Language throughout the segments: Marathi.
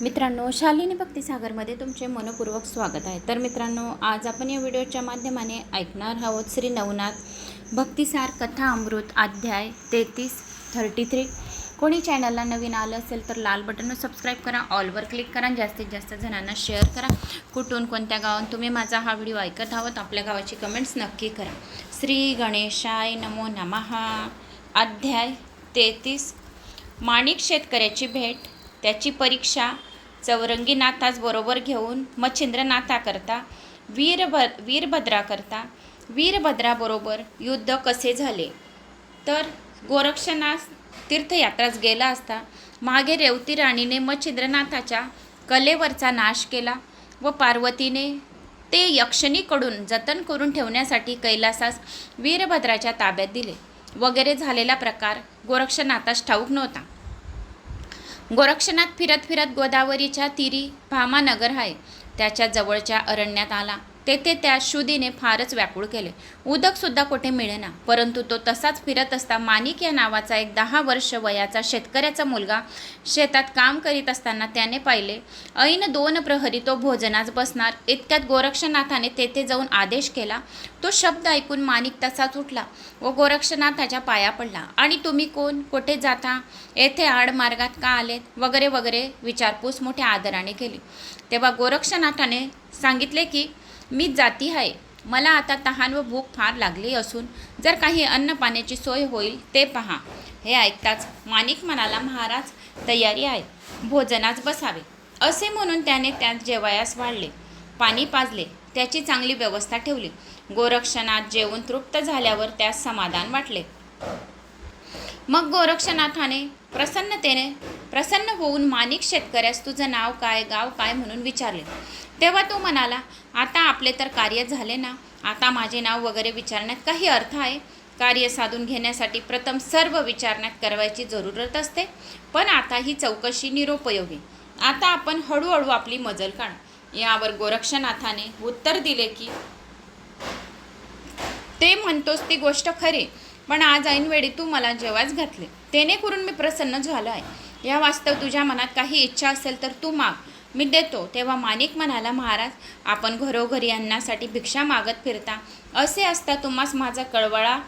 मित्रांनो शालिनी भक्तिसागरमध्ये तुमचे मनपूर्वक स्वागत आहे. तर मित्रांनो आज आपण या व्हिडिओच्या माध्यमाने ऐकणार आहोत श्री नवनाथ भक्तिसार कथा अमृत अध्याय तेहतीस थर्टी थ्री कोणी चॅनलला नवीन आलं असेल तर लाल बटनवर सबस्क्राईब करा ऑलवर क्लिक करा जास्तीत जास्त जणांना शेअर करा. कुठून कोणत्या गावात तुम्ही माझा हा व्हिडिओ ऐकत आहोत आपल्या गावाची कमेंट्स नक्की करा. श्री गणेशाय नमो नमहा अध्याय तेहतीस. माणिक शेतकऱ्याची भेट. त्याची परीक्षा चौरंगीनाथास बरोबर घेऊन मच्छिंद्रनाथाकरता वीरभ वीरभद्राकरता वीरभद्राबरोबर युद्ध कसे झाले? तर गोरक्षनाथ तीर्थयात्राच गेला असता मागे रेवती राणीने मच्छिंद्रनाथाच्या कलेवरचा नाश केला व पार्वतीने ते यक्षणीकडून जतन करून ठेवण्यासाठी कैलासास वीरभद्राच्या ताब्यात दिले. वगैरे झालेला प्रकार गोरक्षनाथास ठाऊक नव्हता. गोरक्षनाथ फिरत फिरत गोदावरीच्या तीरी भामानगर आहे. त्याच्या जवळच्या अरण्यात आला. तेथे त्या शुदीने फारच व्याकुळ केले. उदकसुद्धा कुठे मिळेना. परंतु तो तसाच फिरत असता माणिक या नावाचा एक दहा वर्ष वयाचा शेतकऱ्याचा मुलगा शेतात काम करीत असताना त्याने पाहिले ऐन दोन प्रहरी तो भोजनास बसणार. इतक्यात गोरक्षनाथाने तेथे जाऊन आदेश केला. तो शब्द ऐकून माणिक तसाच उठला व गोरक्षनाथाच्या पाया पडला. आणि तुम्ही कोण? कुठे जाता? येथे आडमार्गात का आलेत? वगैरे वगैरे विचारपूस मोठ्या आदराने केली. तेव्हा गोरक्षनाथाने सांगितले की मी जाती आहे. मला आता तहान व भूक फार लागली असून जर काही अन्न पाण्याची सोय होईल ते पहा. हे ऐकताच माणिक म्हणाला महाराज तयारी आहे. भोजनास बसावे. असे म्हणून त्याने त्यात जेवायास वाढले. पाणी पाजले. त्याची चांगली व्यवस्था ठेवली. गोरक्षनाथ जेवून तृप्त झाल्यावर त्यास समाधान वाटले. मग गोरक्षनाथाने प्रसन्नतेने प्रसन्न होऊन माणिक शेतकऱ्यास तुझं नाव काय गाव काय म्हणून विचारले. तेव्हा तो म्हणाला आता आपले तर कार्य झाले ना. आता माझे नाव वगैरे विचारण्यात काही अर्थ आहे. कार्य साधून घेण्यासाठी प्रथम सर्व विचारण्यात करवायची जरूरत असते. पण आता ही चौकशी निरुपयोगी. आता आपण हळूहळू आपली मजल काढ. यावर गोरक्षनाथाने उत्तर दिले की ते म्हणतोस ती गोष्ट खरी पण आज ऐनवेळी तू मला जेवाच घातले. तेने करून मी प्रसन्न झालो आहे. या वास्तव तुझ्या मनात काही इच्छा असेल तर तू माग. मी देतो. तेव्हा माणिक म्हणाला महाराज आपण घरोघरी अन्नासाठी भिक्षा मागत फिरता. असे असता तुम्हास माझा कळवळा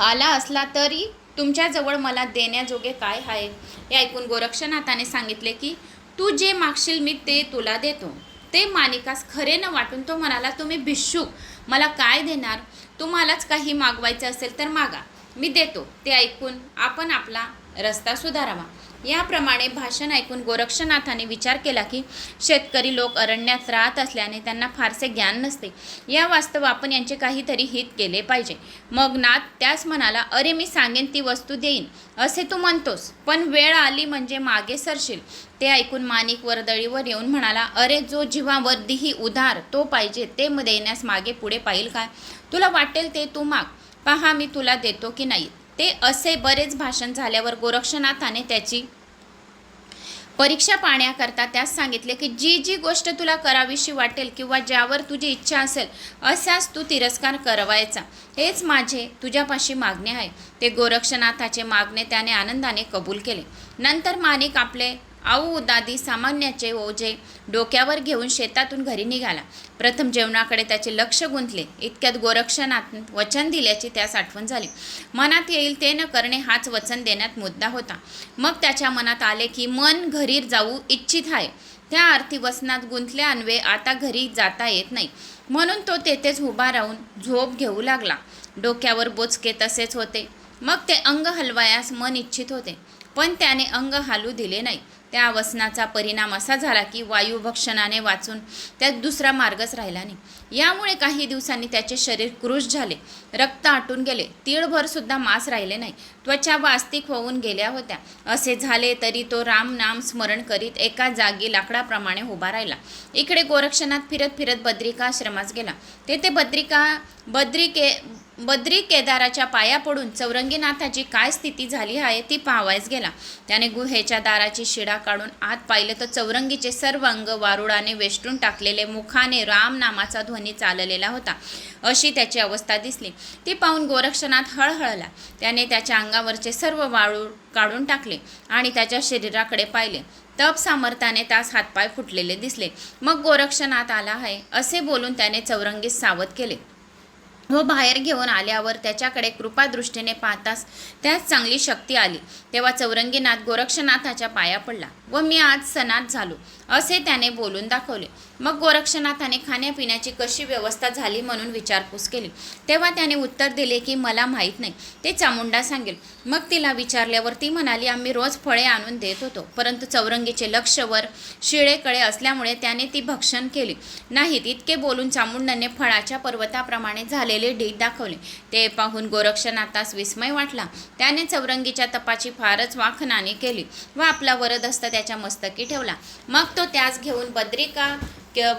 आला असला तरी तुमच्याजवळ मला देण्याजोगे काय आहे? हे ऐकून गोरक्षनाथाने सांगितले की तू जे मागशील मी ते तुला देतो. ते मानिकास खरे न वाटून तो म्हणाला तुम्ही भिक्षुक. मला काय देणार? तुम्हालाच काही मागवायचं असेल तर मागा. मी देतो. ते ऐकून आपण आपला रस्ता सुधारावा. याप्रमाणे भाषण ऐकून गोरक्षनाथाने विचार केला की शेतकरी लोक अरण्यात राहत असल्याने त्यांना फारसे ज्ञान नसते. या वास्तव आपण यांचे काहीतरी हित केले पाहिजे. मग नाथ त्यास म्हणाला अरे मी सांगेन ती वस्तू देईन. असे तू म्हणतोस. पण वेळ आली म्हणजे मागे सरशील. ते ऐकून माणिक वर्दळीवर येऊन म्हणाला अरे जो जीवावर दिही उधार तो पाहिजे ते देण्यास मागे पुढे पाहिल काय? तुला वाटेल ते तू माग. पहा मी तुला देतो की नाही. ते असे बरेच भाषण झाल्यावर गोरक्षनाथाने त्याची परीक्षा पाहण्याकरता त्यास सांगितले की जी जी गोष्ट तुला करावीशी वाटेल किंवा ज्यावर तुझी इच्छा असेल असाच तू तिरस्कार करवायचा. हेच माझे तुझ्यापाशी मागणे आहे. ते गोरक्षनाथाचे मागणे त्याने आनंदाने कबूल केले. नंतर माणिक आपले आऊ दादी सामान्याचे ओझे डोक्यावर घेऊन शेतातून घरी निघाला. प्रथम जेवणाकडे त्याचे लक्ष गुंतले. इतक्यात गोरक्षनाथ वचन दिल्याची त्यास आठवण झाली. मनात येईल ते न करणे हाच वचन देण्यात मुद्दा होता. मग त्याच्या मनात आले की मन घरी जाऊ इच्छित आहे. त्या अर्थी वसनात गुंतल्या अन्वे आता घरी जाता येत नाही. म्हणून तो तेथेच उभा राहून झोप घेऊ लागला. डोक्यावर बोचके तसेच होते. मग ते अंग हलवायास मन इच्छित होते. पण त्याने अंग हालू दिले नाही. त्या वसनाचा परिणाम असा झाला की वायुभक्षणाने वाचून त्यात दुसरा मार्गच राहिला नाही. यामुळे काही दिवसांनी त्याचे शरीर क्रुश झाले. रक्त आटून गेले. तीळभरसुद्धा मांस राहिले नाही. त्वचा वास्तिक होऊन गेल्या होत्या. असे झाले तरी तो राम नाम स्मरण करीत एका जागी लाकडाप्रमाणे उभा राहिला. इकडे गोरक्षनाथ फिरत फिरत बद्रिका आश्रमास गेला. तेथे बद्रिका बद्रिके बद्री केदाराच्या पाया पडून चौरंगीनाथाची काय स्थिती झाली आहे ती पाहावयास गेला. त्याने गुहेच्या दाराची शिडा काढून आत पाहिलं तर चौरंगीचे सर्व अंग वारुळाने वेष्टून टाकलेले मुखाने राम नामाचा ध्वनी चाललेला होता. अशी त्याची अवस्था दिसली. ती पाहून गोरक्षनाथ हळहळला. त्याने त्याच्या अंगावरचे सर्व वाळू काढून टाकले आणि त्याच्या शरीराकडे पाहिले. तप सामर्थ्याने त्यास हातपाय फुटलेले दिसले. मग गोरक्षनाथ आला आहे असे बोलून त्याने चौरंगीस सावध केले. व बाहेर घेऊन आल्यावर त्याच्याकडे कृपादृष्टीने पाहताच त्यास चांगली शक्ती आली. तेव्हा चौरंगीनाथ गोरक्षनाथाच्या पाया पडला. व मी आज सनात झालो. असे त्याने बोलून दाखवले. मग गोरक्षनाथाने खाण्यापिण्याची कशी व्यवस्था झाली म्हणून विचारपूस केली. तेव्हा त्याने उत्तर दिले की मला माहीत नाही. ते चामुंडा सांगेल. मग तिला विचारल्यावर ती म्हणाली आम्ही रोज फळे आणून देत होतो परंतु चौरंगीचे लक्ष वर शिळेकडे असल्यामुळे त्याने ती भक्षण केली. नाहीत इतके बोलून चामुंडाने फळाच्या पर्वताप्रमाणे झालेले ढीग दाखवले. ते पाहून गोरक्षनाथास विस्मय वाटला. त्याने चौरंगीच्या तपाची फारच वाखनाने केली व आपला वरदस्त त्याच्या मस्तकी ठेवला. मग तो त्यास घेऊन बद्रिका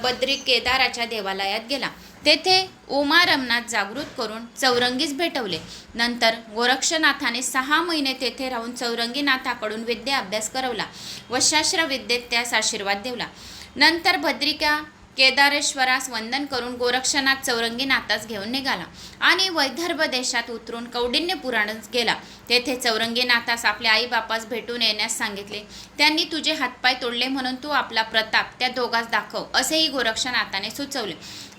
बद्री केदाराच्या देवालयात गेला. तेथे उमा रमनाथ जागृत करून चौरंगीस भेटवले. नंतर गोरक्षनाथाने सहा महिने तेथे राहून चौरंगीनाथाकडून विद्या अभ्यास करवला व शास्त्र विद्येत त्यास आशीर्वाद देवला. नंतर भद्रिका केदारेश्वरास वंदन करून गोरक्षनाथ चौरंगीनाथास घेऊन निघाला आणि वैदर्भ देशात उतरून कौडिन्य पुराणच गेला. तेथे चौरंगीनाथास आपल्या आईबापास भेटून येण्यास सांगितले. त्यांनी तुझे हातपाय तोडले म्हणून तू आपला प्रताप त्या दोघास दाखव असेही गोरक्षनाथाने सुचवले.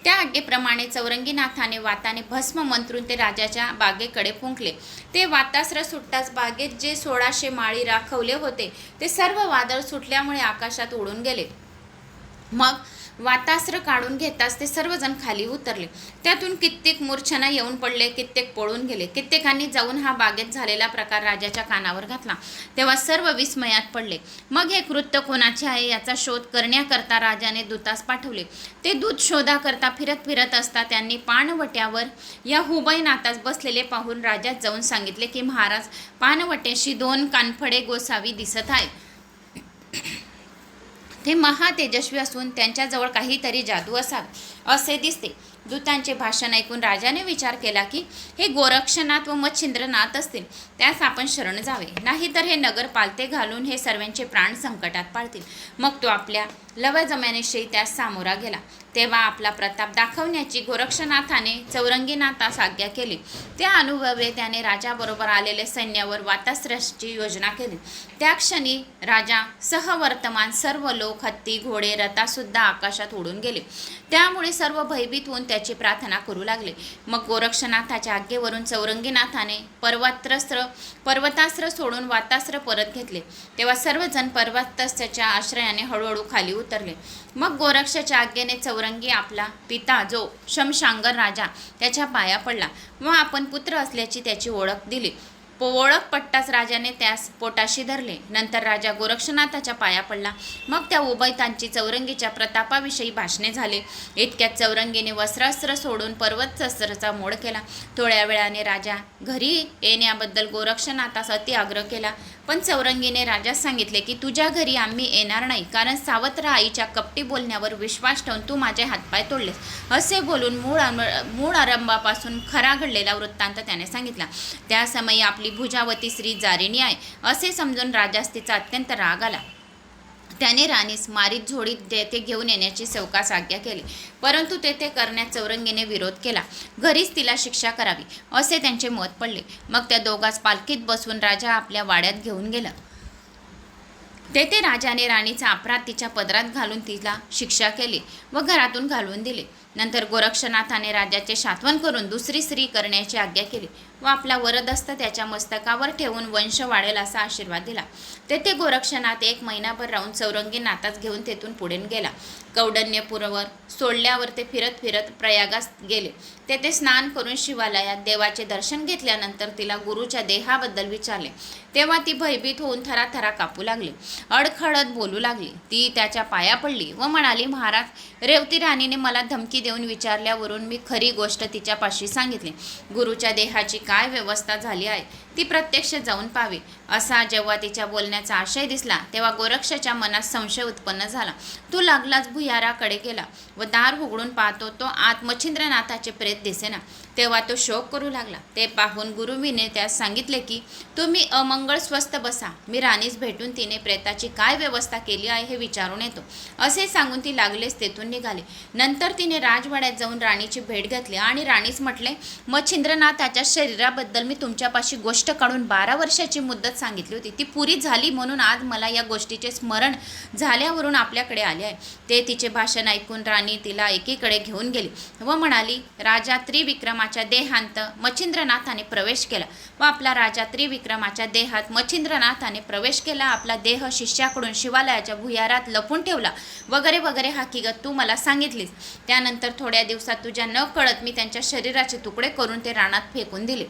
त्या आज्ञेप्रमाणे चौरंगीनाथाने वाताने भस्म मंत्रून ते राजाच्या बागेकडे फुंकले. ते वातास्र सुटताच बागेत जे सोळाशे माळी राखवले होते ते सर्व वादळ सुटल्यामुळे आकाशात उडून गेले. मग वातास्त्र काढून घेताच ते सर्वजण खाली उतरले. त्यातून कित्येक मूर्छना येऊन पडले कित्येक पळून गेले. कित्येकांनी जाऊन हा बागेत झालेला प्रकार राजाच्या कानावर घातला. तेव्हा सर्व विस्मयात पडले. मग हे कृत्य कोणाचे आहे याचा शोध करण्याकरता राजाने दूतास पाठवले. ते दूत शोधाकरता फिरत फिरत असता त्यांनी पाणवट्यावर या हुबईनाथास बसलेले पाहून राजात जाऊन सांगितले की महाराज पाणवट्याशी दोन कानफडे गोसावी दिसत आहे ते महातेजस्वी असून त्यांच्याजवळ काहीतरी जादू असावी असे दिसते. दूतांचे भाषण ऐकून राजाने विचार केला की हे गोरक्षनाथ व मच्छिंद्रनाथ असतील त्यास आपण शरण जावे. नाहीतर हे नगर पालते घालून हे सर्वांचे प्राण संकटात पाळतील मग तो आपल्या लवजम्यानिशी त्यास सामोरा गेला. तेव्हा आपला प्रताप दाखवण्याची गोरक्षनाथाने चौरंगीनाथास आज्ञा केली. त्या अनुभवे त्याने राजाबरोबर आलेले सैन्यावर वातास्त्राची योजना केली. त्या क्षणी राजा सहवर्तमान सर्व लोक हत्ती घोडे रथासुद्धा आकाशात उडून गेले. त्यामुळे सर्व भयभीत होऊन त्याची प्रार्थना करू लागले. मग गोरक्षनाथाच्या आज्ञेवरून चौरंगीनाथाने पर्वतास्त्र पर्वतास्त्र सोडून वातास्त्र परत घेतले. तेव्हा सर्वजण पर्वतास्त्राच्या आश्रयाने हळूहळू खाली उतरले. मग गोरक्षाच्या आज्ञेने चौरंग आपला पिता जो शमशांगर राजा त्याच्या पाया पडला. व आपण पुत्र असल्याची त्याची ओळख दिली. ओळख पट्टाच राजाने त्यास पोटाशी धरले. नंतर राजा गोरक्षनाथाच्या पाया पडला. मग त्या उभयतांची चौरंगीच्या प्रतापाविषयी भाषणे झाले. इतक्यात चौरंगीने वस्त्रास्त्र सोडून पर्वतशस्त्राचा मोड केला. थोड्या वेळाने राजा घरी येण्याबद्दल गोरक्षनाथास अति आग्रह केला. पण चौरंगीने राजास सांगितले की तुझ्या घरी आम्ही येणार नाही कारण सावत्र आईच्या कपटी बोलण्यावर विश्वास ठेवून तू माझे हातपाय तोडलेस. असे बोलून मूळ मूळ आरंभापासून खरा घडलेला वृत्तांत त्याने सांगितला. त्या समयी आपली भुजावती स्त्री जारिणी आहे. असे समजून राजास तिचा अत्यंत राग आला. त्याने राणीस मारीत झोडीत तेथे घेऊन येण्याची चौकास आज्ञा केली. परंतु तेथे करण्यात चौरंगीने विरोध केला. घरीच तिला शिक्षा करावी असे त्यांचे मत पडले. मग त्या दोघांस पालखीत बसवून राजा आपल्या वाड्यात घेऊन गेला. तेथे राजाने राणीचा अपराध तिच्या पदरात घालून तिला शिक्षा केली व घरातून घालवून दिले. नंतर गोरक्षनाथाने राजाचे सात्वन करून दुसरी स्त्री करण्याची आज्ञा केली व आपला वरदस्त त्याच्या मस्तकावर ठेवून वंश वाढेल असा आशीर्वाद दिला. तेथे गोरक्षनाथ एक महिनाभर राहून चौरंगी नाताच घेऊन तेथून पुढे गेला. कौडण्यपूरवर सोडल्यावर ते फिरत फिरत प्रयागास गेले. तेथे स्नान करून शिवालयात देवाचे दर्शन घेतल्यानंतर तिला गुरुच्या देहाबद्दल विचारले. तेव्हा ती भयभीत होऊन थराथरा कापू लागली. अडखळत बोलू लागली. ती त्याच्या पाया पडली व म्हणाली महाराज रेवती राणीने मला धमकी देऊन विचारल्यावरून मी खरी गोष्ट तिच्यापाशी सांगितली. गुरुच्या देहाची काय व्यवस्था झाली आहे? ती प्रत्यक्ष जाऊन पाहावी असा जेव्हा तिच्या बोलण्याचा आशय दिसला तेव्हा गोरक्षाच्या मनात संशय उत्पन्न झाला. तो लागलाच भुयाराकडे गेला व दार उघडून पाहतो तो आत मच्छिंद्रनाथाचे प्रेत दिसेना. तेव्हा तो शोक करू लागला. ते पाहून गुरुवीने त्यास सांगितले की तुम्ही अमंगळ स्वस्थ बसा. मी राणीस भेटून तिने प्रेताची काय व्यवस्था केली आहे हे विचारून येतो. असे सांगून ती लागलेच तेथून निघाली. नंतर तिने राजवाड्यात जाऊन राणीची भेट घेतली आणि राणीस म्हटले मच्छिंद्रनाथाच्या शरीराबद्दल मी तुमच्यापाशी गोष्ट गोष्ट काढून बारा वर्षाची मुदत सांगितली होती. ती पुरी झाली म्हणून आज मला या गोष्टीचे स्मरण झाल्यावरून आपल्याकडे आले आहे. ते तिचे भाषण ऐकून राणी तिला एकीकडे घेऊन गेली व म्हणाली राजा त्रिविक्रमाच्या देहांत मच्छिंद्रनाथाने प्रवेश केला. व आपला राजा त्रिविक्रमाच्या देहात मच्छिंद्रनाथाने प्रवेश केला. आपला देह शिष्याकडून शिवालयाच्या भुयारात लपून ठेवला. वगैरे वगैरे हकीकत तू मला सांगितलीस. त्यानंतर थोड्या दिवसात तुझ्या न कळत मी त्यांच्या शरीराचे तुकडे करून ते रानात फेकून दिले.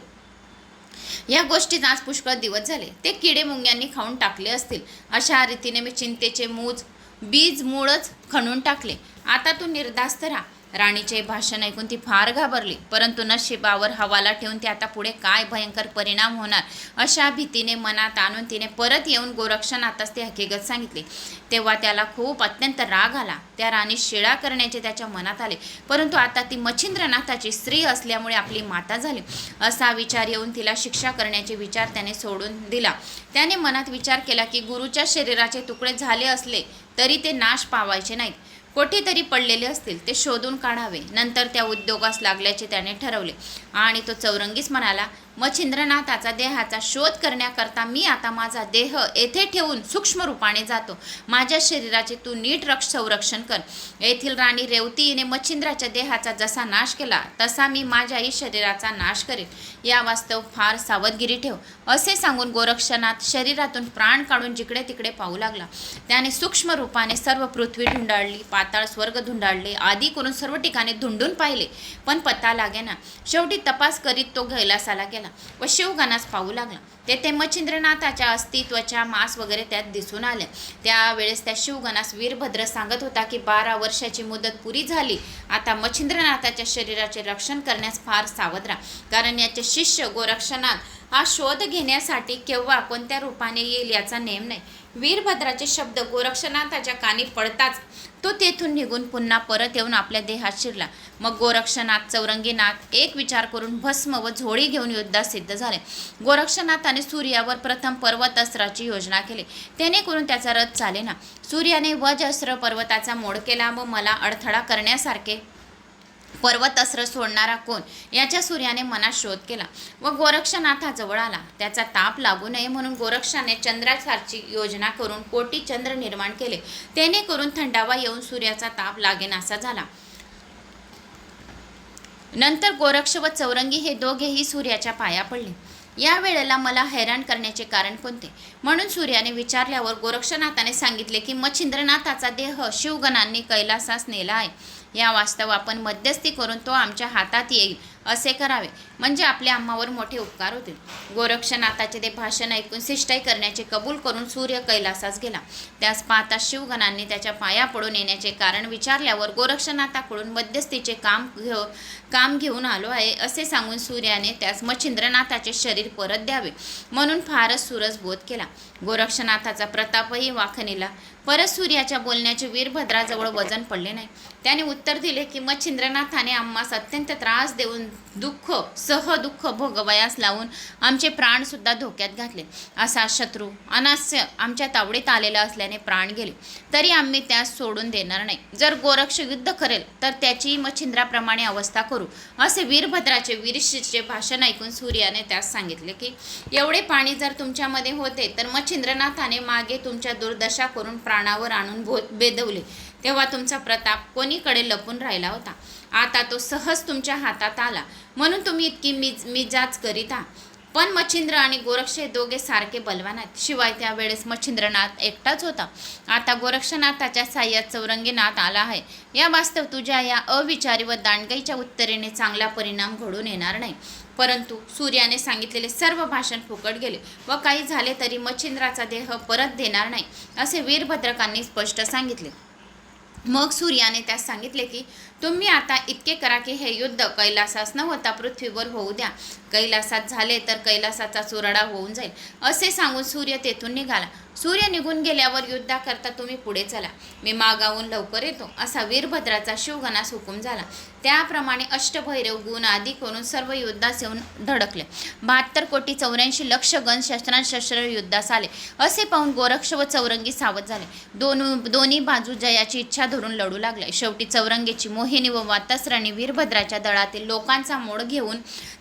या गोष्टीत आज पुष्कळ दिवस झाले. ते किडे मुंग्यांनी खाऊन टाकले असतील. अशा रीतीने मी चिंतेचे मूज बीज मूळच खणून टाकले. आता तू निर्धास्त राहा. राणीचे भाषण ऐकून ती फार घाबरली. परंतु नशिबावर हवाला ठेवून ते आता पुढे काय भयंकर परिणाम होणार? अशा भीतीने मनात आणून तिने परत येऊन गोरक्षनाथास ती हकीकत सांगितली. तेव्हा त्याला खूप अत्यंत राग आला. त्या राणी शिळा करण्याचे त्याच्या मनात आले. परंतु आता ती मच्छिंद्रनाथाची स्त्री असल्यामुळे आपली माता झाली. असा विचार येऊन तिला शिक्षा करण्याचे विचार त्याने सोडून दिला. त्याने मनात विचार केला की गुरुच्या शरीराचे तुकडे झाले असले तरी ते नाश पावायचे नाहीत. कोठेतरी पडलेले असतील ते शोधून काढावे. नंतर त्या उद्योगास लागल्याचे त्याने ठरवले. आणि तो चौरंगीच म्हणाला मच्छिंद्रनाथाचा देहाचा शोध करण्याकरता मी आता माझा देह येथे ठेवून सूक्ष्म रूपाने जातो. माझ्या शरीराचे तू नीट रक्ष संरक्षण कर. येथील राणी रेवतीने मच्छिंद्राच्या देहाचा जसा नाश केला तसा मी माझ्याही शरीराचा नाश करेन. या वास्तव फार सावधगिरी ठेव. असे सांगून गोरक्षनाथ शरीरातून प्राण काढून जिकडे तिकडे पाहू लागला. त्याने सूक्ष्म रूपाने सर्व पृथ्वी धुंडाळली पाताळ स्वर्ग धुंडाळले आदी करून सर्व ठिकाणी धुंडून पाहिले. पण पत्ता लागेना. शेवटी तपास करीत तो कैलासाला गेला. व शिवगणास पाहू लागला. तेथे मच्छिंद्रनाथाच्या अस्तित्वाच्या मास वगैरे त्यात दिसून आले. त्यावेळेस त्या शिवगणास वीरभद्र सांगत होता की बारा वर्षाची मुदत पुरी झाली. आता मच्छिंद्रनाथाच्या शरीराचे रक्षण करण्यास फार सावध राहा. कारण याचे शिष्य गोरक्षनाथ हा शोध घेण्यासाठी केव्हा कोणत्या रूपाने येईल याचा नेम नाही. वीरभद्राचे शब्द गोरक्षनाथाच्या कानी पडताच तो तेथून निघून पुन्हा परत येऊन आपल्या देहात शिरला. मग गोरक्षनाथ चौरंगीनाथ एक विचार करून भस्म व झोळी घेऊन युद्धात सिद्ध झाले. गोरक्षनाथाने सूर्यावर प्रथम पर्वत अस्त्राची योजना केली. त्याने करून त्याचा रथ चालेना. सूर्याने वज अस्त्र पर्वताचा मोड केला व मला अडथळा करण्यासारखे पर्वत अस्त्र सोडणारा कोण? याच्या सूर्याने मनात शोध केला. व गोरक्षनाथाजवळ आला. त्याचा ताप लागू नये म्हणून गोरक्षाने चंद्रासारची योजना करून कोटी चंद्र निर्माण केले. त्याने करून थंडावा येऊन सूर्याचा ताप लागेनासा झाला. नंतर गोरक्ष व चौरंगी हे दोघेही सूर्याच्या पाया पडले. या वेळेला मला हैराण करण्याचे कारण कोणते? म्हणून सूर्याने विचारल्यावर गोरक्षनाथाने सांगितले की मच्छिंद्रनाथाचा देह शिवगणांनी कैलासास नेला आहे. या वास्तव आपण मध्यस्थी करून तो आमच्या हातात येईल. असे करावे. म्हणजे आपल्या आम्हावर मोठे उपकार होतील. गोरक्षनाथाचे ते भाषण ऐकून शिष्टाई करण्याचे कबूल करून सूर्य कैलासास गेला. त्यास पाहता शिवगणांनी त्याच्या पाया पडून येण्याचे कारण विचारल्यावर गोरक्षनाथाकडून मध्यस्थीचे काम घेऊ काम घेऊन आलो आहे असे सांगून सूर्याने त्यास मच्छिंद्रनाथाचे शरीर परत द्यावे म्हणून फारच सुरस बोध केला. गोरक्षनाथाचा प्रतापही वाखणीला परत सूर्याच्या बोलण्याचे वीरभद्राजवळ वजन पडले नाही. त्याने उत्तर दिले की मच्छिंद्रनाथाने आम्हास अत्यंत त्रास देऊन दुःख सह दुःख भोगवयास लावून आमचे प्राणसुद्धा धोक्यात घातले. असा शत्रू अनास्य आमच्या तावडीत आलेला असल्याने प्राण गेले. तरी आम्ही त्यास सोडून देणार नाही. जर गोरक्ष युद्ध करेल तर त्याची मच्छिंद्राप्रमाणे अवस्था करू असे वीरभद्राचे वीरशीचे भाषण ऐकून सूर्याने त्यास सांगितले की एवढे पाणी जर तुमच्यामध्ये होते तर मच्छिंद्रनाथाने मागे तुमच्या दुर्दशा करून प्राणावर आणून भो बेदवले. तेव्हा तुमचा प्रताप कोणीकडे लपून राहिला होता? आता तो सहज तुमच्या हातात आला. म्हणून तुम्ही इतकी मिज मिजाज करीत आहात. पण मच्छिंद्र आणि गोरक्ष हे दोघे सारखे बलवान आहेत. शिवाय त्यावेळेस मच्छिंद्रनाथ एकटाच होता. आता गोरक्षनाथाच्या साह्यात चौरंगीनाथ आला आहे. या वास्तव तुझ्या या अविचारी व दांडगाईच्या उत्तरेने चांगला परिणाम घडून येणार नाही. परंतु सूर्याने सांगितलेले सर्व भाषण फुकट गेले व काही झाले तरी मच्छिंद्राचा देह परत देणार नाही असे वीरभद्रकांनी स्पष्ट सांगितले. मग सूर्याने त्यास सांगितले की तुम्ही आता इतके करा की हे युद्ध कैलासास न होता पृथ्वीवर होऊ द्या. कैलासात झाले तर कैलासाचा चुराडा होऊन जाईल. असे सांगून सूर्य तेथून निघाला. सूर्य निघून गेल्यावर युद्धाकरता तुम्ही पुढे चला. मी मागावून लवकर येतो असा वीरभद्राचा शिवगणास हुकूम झाला. त्याप्रमाणे अष्टभैरव गुण आदी करून सर्व युद्धास येऊन धडकले. बहात्तर कोटी चौऱ्याऐंशी लक्ष गण शस्त्रांशस्त्र युद्धास आले. असे पाहून गोरक्ष व चौरंगी सावध झाले. दोन दोन्ही बाजू जयाची इच्छा धरून लढू लागले. शेवटी चौरंगीची मोही मोहिनी व वातस्राणी वीरभद्राच्या दळातील लोकांचा मोड घेऊन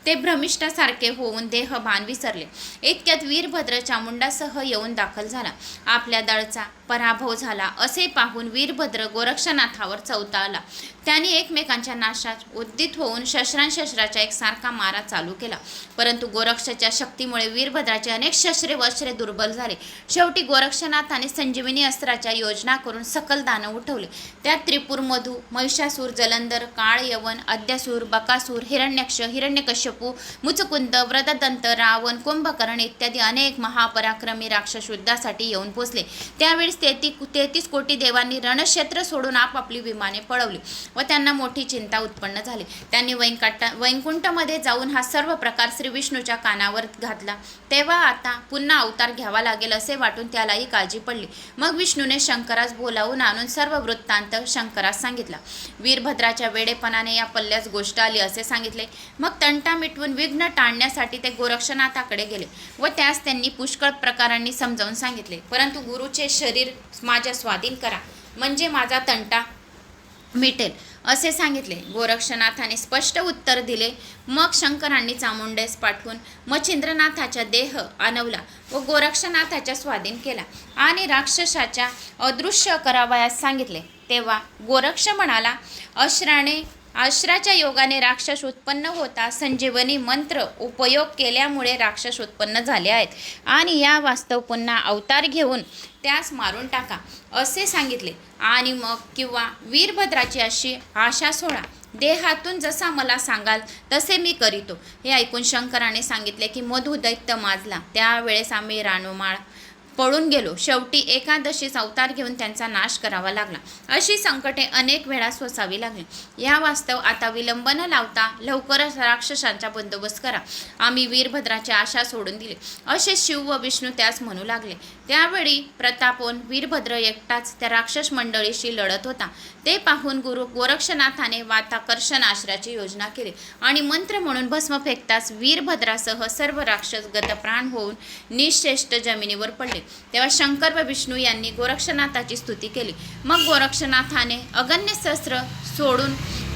ते भ्रमिष्ठासारखे होऊन देहभान विसरले. इतक्यात वीरभद्र चामुंडासह येऊन दाखल झाला. आपल्या दळचा पराभव झाला. असे पाहून वीरभद्र गोरक्षनाथावर चौथा आला त्यांनी एकमेकांच्या नाशात उद्दित होऊन शस्त्रांशस्त्राचा एक सारखा मारा चालू केला. परंतु गोरक्षाच्या शक्तीमुळे वीरभद्राचे अनेक शस्त्रे वस्त्रे दुर्बल झाले. शेवटी गोरक्षनाथाने संजीवनी अस्त्राच्या योजना करून सकल दानव उठवले. त्यात त्रिपूर मधू महिषासूर जलंधर काळ यवन अद्यासूर बकासूर हिरण्यक्ष हिरण्यकश्यपू मुचकुंद व्रतदंत रावण कुंभकर्ण इत्यादी अनेक महापराक्रमी राक्षस युद्धासाठी येऊन पोचले. तेहतीस तेहती तेहतीस कोटी देवांनी रणक्षेत्र सोडून आपापली विमाने पळवली व त्यांना मोठी चिंता उत्पन्न झाली. त्यांनी वैंकट वैकुंठमध्ये जाऊन हा सर्व प्रकार श्री विष्णूच्या कानावर घातला. तेव्हा आता पुन्हा अवतार घ्यावा लागेल असे वाटून त्यालाही काळजी पडली. मग विष्णूने शंकरास बोलावून आणून सर्व वृत्तांत शंकरास सांगितला. वीरभद्राच्या वेडेपणाने या पल्ल्यास गोष्ट आली असे सांगितले. मग तंटा मिटवून विघ्न टाळण्यासाठी ते गोरक्षनाथाकडे गेले व त्यास त्यांनी पुष्कळ प्रकारांनी समजावून सांगितले. परंतु गुरुचे शरीर माझ्या स्वाधीन करा. म्हणजे माझा तंटा मिटेल असे सांगितले. गोरक्षनाथाने स्पष्ट उत्तर दिले. मग शंकरांनी चामुंडेस पाठवून मच्छिंद्रनाथाचा देह आणवला व गोरक्षनाथाच्या स्वाधीन केला आणि राक्षसाच्या अदृश्य करावयास सांगितले. तेव्हा गोरक्ष म्हणाला अश्राने आश्राच्या योगाने राक्षस उत्पन्न होता. संजीवनी मंत्र उपयोग केल्यामुळे राक्षस उत्पन्न झाले आहेत. आणि या वास्तव पुन्हा अवतार घेऊन त्यास मारून टाका. असे सांगितले. आणि मग किंवा वीरभद्राची अशी आशा सोडा. देहातून जसा मला सांगाल तसे मी करीतो. हे ऐकून शंकराने सांगितले की मधुदैत्य माजला. त्यावेळेस आम्ही रानोमाळ पळून गेलो. शेवटी एकादशीस अवतार घेऊन त्यांचा नाश करावा लागला. अशी संकटे अनेक वेळा सोसावी लागली. या वास्तव आता विलंब न लावता लवकरच राक्षसांचा बंदोबस्त करा. आम्ही वीरभद्राची आशा सोडून दिली. असे शिव व विष्णू त्यास म्हणू लागले. त्यावेळी प्रतापोन वीरभद्र एकटाच त्या राक्षस मंडळीशी लढत होता. ते पाहून गुरु गोरक्षनाथाने वाताकर्षण आश्राची योजना केली आणि मंत्र म्हणून भस्म फेकताच वीरभद्रासह सर्व राक्षस गतप्राण होऊन निश्रेष्ठ जमिनीवर पडले. तेव्हा शंकर व विष्णू यांनी गोरक्षनाथाची स्तुती केली. मग गोरक्षनाथाने अगण्य शस्त्र सोडून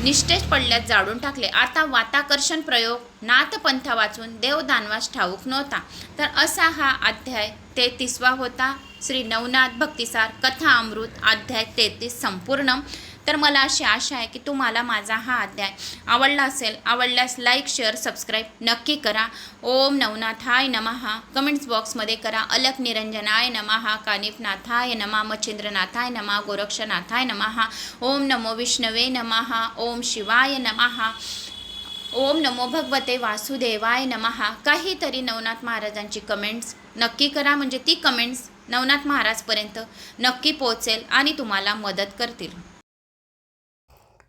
निष्ठेच पडल्यात जाळून टाकले. आता वाताकर्षण प्रयोग नाथपंथा वाचून देवदानवास ठाऊक नव्हता. तर असा हा अध्याय तेहतीसवा होता. श्री नवनाथ भक्तिसार कथा अमृत अध्याय तेहतीस संपूर्ण. तर मला अशी आशा आहे की तुम्हाला माझा हा अध्याय आवडला असेल आवडल्यास लाईक शेअर सबस्क्राईब नक्की करा. ओम नवनाथाय नमहा कमेंट्स बॉक्समध्ये करा. अलक निरंजनाय नमहा कानिपनाथाय नमा. मच्छिंद्रनाथाय नमा. गोरक्षनाथाय नमहा ओम नमो विष्णवे नमहा ओम शिवाय नमहा ओम नमो भगवते वासुदेवाय नमहा काहीतरी नवनाथ महाराजांची कमेंट्स नक्की करा. म्हणजे ती कमेंट्स नवनाथ महाराजपर्यंत नक्की पोहोचेल आणि तुम्हाला मदत करतील.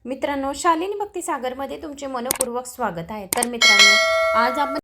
मित्रांनो शालिनी भक्ती सागरमध्ये तुमचे मनपूर्वक स्वागत आहे. तर मित्रांनो आज आपण